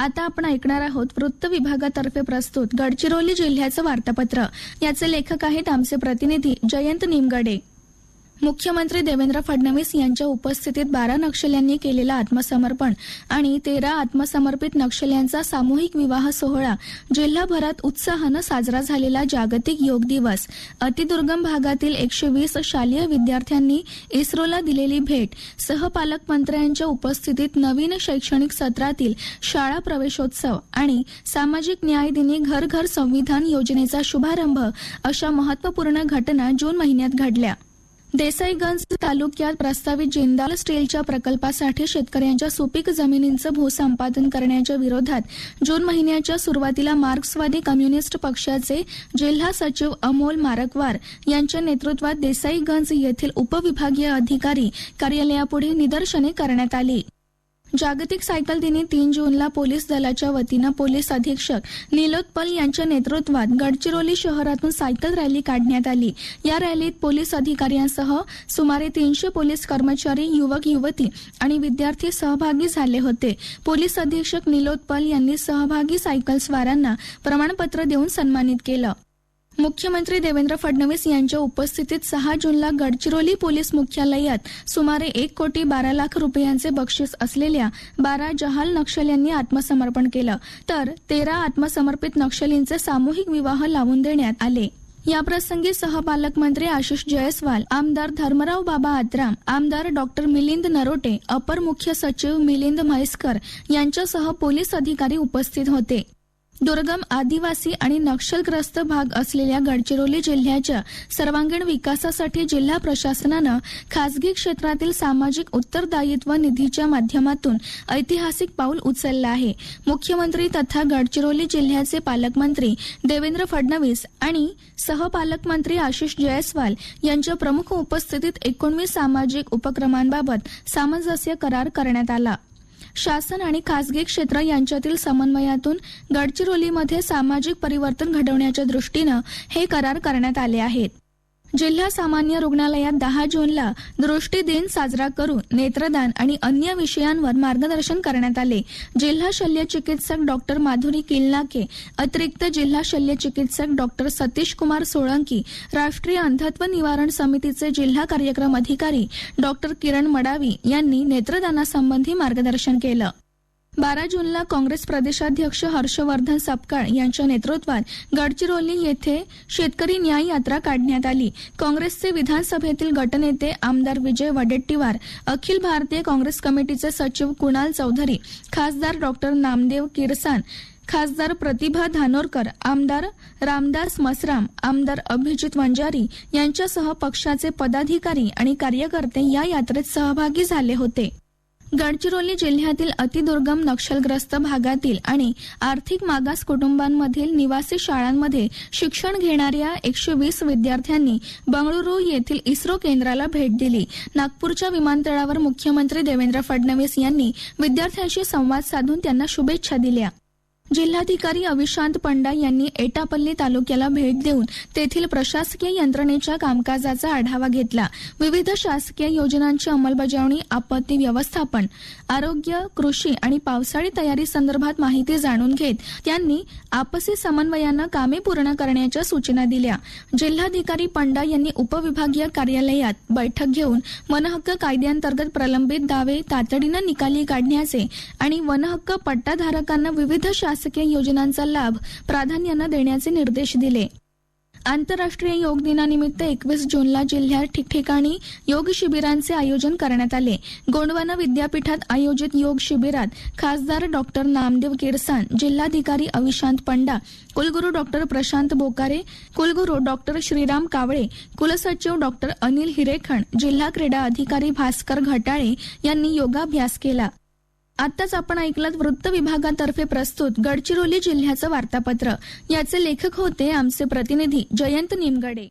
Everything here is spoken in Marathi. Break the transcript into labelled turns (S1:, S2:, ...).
S1: आता आपण ऐकणार आहोत वृत्त विभागातर्फे प्रस्तुत गडचिरोली जिल्ह्याचं वार्तापत्र. याचे लेखक आहेत आमचे प्रतिनिधी जयंत निमगडे. मुख्यमंत्री देवेंद्र फडणवीस यांच्या उपस्थितीत बारा नक्षल्यांनी केलेलं आत्मसमर्पण आणि तेरा आत्मसमर्पित नक्षल्यांचा सामूहिक विवाह सोहळा जिल्हाभरात उत्साहानं साजरा झालेला जागतिक योग दिवस. अतिदुर्गम भागातील एकशे वीस शालेय विद्यार्थ्यांनी इस्रोला दिलेली भेट. सहपालकमंत्र्यांच्या उपस्थितीत नवीन शैक्षणिक सत्रातील शाळा प्रवेशोत्सव आणि सामाजिक न्याय दिनी घर घर संविधान योजनेचा शुभारंभ अशा महत्त्वपूर्ण घटना जून महिन्यात घडल्या. देसाईगंज तालुक्यात प्रस्तावित जिंदाल स्टीलच्या प्रकल्पासाठी शेतकऱ्यांच्या सुपीक जमिनींचं भूसंपादन करण्याच्या विरोधात जून महिन्याच्या सुरुवातीला मार्क्सवादी कम्युनिस्ट पक्षाचे जिल्हा सचिव अमोल मारकवार यांच्या नेतृत्वात देसाईगंज येथील उपविभागीय अधिकारी कार्यालयापुढे निदर्शने करण्यात आली. जागतिक सायकल दिनी तीन जूनला पोलीस दलाच्या वतीनं पोलीस अधीक्षक निलोत्पल यांच्या नेतृत्वात गडचिरोली शहरातून सायकल रॅली काढण्यात आली. या रॅलीत पोलीस अधिकाऱ्यांसह सुमारे तीनशे पोलीस कर्मचारी युवक युवती आणि विद्यार्थी सहभागी झाले होते. पोलीस अधीक्षक निलोत्पल यांनी सहभागी सायकल स्वारांना प्रमाणपत्र देऊन सन्मानित केलं. मुख्यमंत्री देवेंद्र फडणवीस यांच्या उपस्थितीत सहा जूनला गडचिरोली पोलीस मुख्यालयात सुमारे एक कोटी बारा लाख रुपयांचे बक्षीस असलेल्या बारा जहाल नक्षल्यांनी आत्मसमर्पण केलं. तर तेरा आत्मसमर्पित नक्षलींचे सामूहिक विवाह लावून देण्यात आले. याप्रसंगी सहपालकमंत्री आशिष जयस्वाल आमदार धर्मराव बाबा आत्राम आमदार डॉक्टर मिलिंद नरोटे अपर मुख्य सचिव मिलिंद म्हैसकर यांच्यासह पोलीस अधिकारी उपस्थित होते. दुर्गम आदिवासी आणि नक्षलग्रस्त भाग असलेल्या गडचिरोली जिल्ह्याच्या सर्वांगीण विकासासाठी जिल्हा प्रशासनानं खासगी क्षेत्रातील सामाजिक उत्तरदायित्व निधीच्या माध्यमातून ऐतिहासिक पाऊल उचललं आहे. मुख्यमंत्री तथा गडचिरोली जिल्ह्याचे पालकमंत्री देवेंद्र फडणवीस आणि सहपालकमंत्री आशिष जयस्वाल यांच्या प्रमुख उपस्थितीत एकोणवीस सामाजिक उपक्रमांबाबत सामंजस्य करार करण्यात आला. शासन आणि खासगी क्षेत्र यांच्यातील समन्वयातून गडचिरोलीमध्ये सामाजिक परिवर्तन घडवण्याच्या दृष्टीनं हे करार करण्यात आले आहेत. जिल्हा सामान्य रुग्णालयात दहा जूनला दृष्टी दिन साजरा करून नेत्रदान आणि अन्य विषयांवर मार्गदर्शन करण्यात आले. जिल्हा शल्य चिकित्सक डॉक्टर माधुरी किल्लाके अतिरिक्त जिल्हा शल्य चिकित्सक डॉक्टर सतीश कुमार सोळंकी राष्ट्रीय अंधत्व निवारण समितीचे जिल्हा कार्यक्रम अधिकारी डॉक्टर किरण मडावी यांनी नेत्रदानासंबंधी मार्गदर्शन केलं. बारा जूनला काँग्रेस प्रदेशाध्यक्ष हर्षवर्धन सपकाळ यांच्या नेतृत्वात गडचिरोली येथे शेतकरी न्याय यात्रा काढण्यात आली. काँग्रेसचे विधानसभेतील गटनेते आमदार विजय वडेट्टीवार अखिल भारतीय काँग्रेस कमिटीचे सचिव कुणाल चौधरी खासदार डॉक्टर नामदेव किरसान खासदार प्रतिभा धानोरकर आमदार रामदास मसराम आमदार अभिजित वंजारी यांच्यासह पक्षाचे पदाधिकारी आणि कार्यकर्ते या यात्रेत सहभागी झाले होते. गडचिरोली जिल्ह्यातील अतिदुर्गम नक्षलग्रस्त भागातील आणि आर्थिक मागास कुटुंबांमधील निवासी शाळांमध्ये शिक्षण घेणाऱ्या एकशे वीस विद्यार्थ्यांनी बंगळुरू येथील इस्रो केंद्राला भेट दिली. नागपूरच्या विमानतळावर मुख्यमंत्री देवेंद्र फडणवीस यांनी विद्यार्थ्यांशी संवाद साधून त्यांना शुभेच्छा दिल्या. जिल्हाधिकारी अविशांत पंडा यांनी एटापल्ली तालुक्याला भेट देऊन तेथील प्रशासकीय यंत्रणेच्या कामकाजाचा आढावा घेतला. विविध शासकीय योजनांची अंमलबजावणी आपत्ती व्यवस्थापन आरोग्य कृषी आणि पावसाळी तयारी संदर्भात माहिती जाणून घेत त्यांनी आपसी समन्वयानं कामे पूर्ण करण्याच्या सूचना दिल्या. जिल्हाधिकारी पंडा यांनी उपविभागीय कार्यालयात बैठक घेऊन वनहक्क कायद्यांतर्गत प्रलंबित दावे तातडीनं निकाली काढण्याचे आणि वनहक्क पट्टाधारकांना विविध शासकीय योजनांचा लाभ प्राधान्यानं देण्याचे निर्देश दिले. आंतरराष्ट्रीय योग दिनानिमित्त एकवीस जूनला जिल्ह्यात ठिकठिकाणी योग शिबिरांचे आयोजन करण्यात आले. गोंडवाना विद्यापीठात आयोजित योग शिबिरात खासदार डॉक्टर नामदेव किरसान जिल्हाधिकारी अविशांत पंडा कुलगुरू डॉक्टर प्रशांत बोकारे कुलगुरू डॉक्टर श्रीराम कावळे कुलसचिव डॉक्टर अनिल हिरेखण जिल्हा क्रीडा अधिकारी भास्कर घटाळे यांनी योगाभ्यास केला. आत्ताच आपण ऐकलं वृत्त विभागातर्फे प्रस्तुत गडचिरोली जिल्ह्याचं वार्तापत्र. याचे लेखक होते आमचे प्रतिनिधी जयंत निमगडे.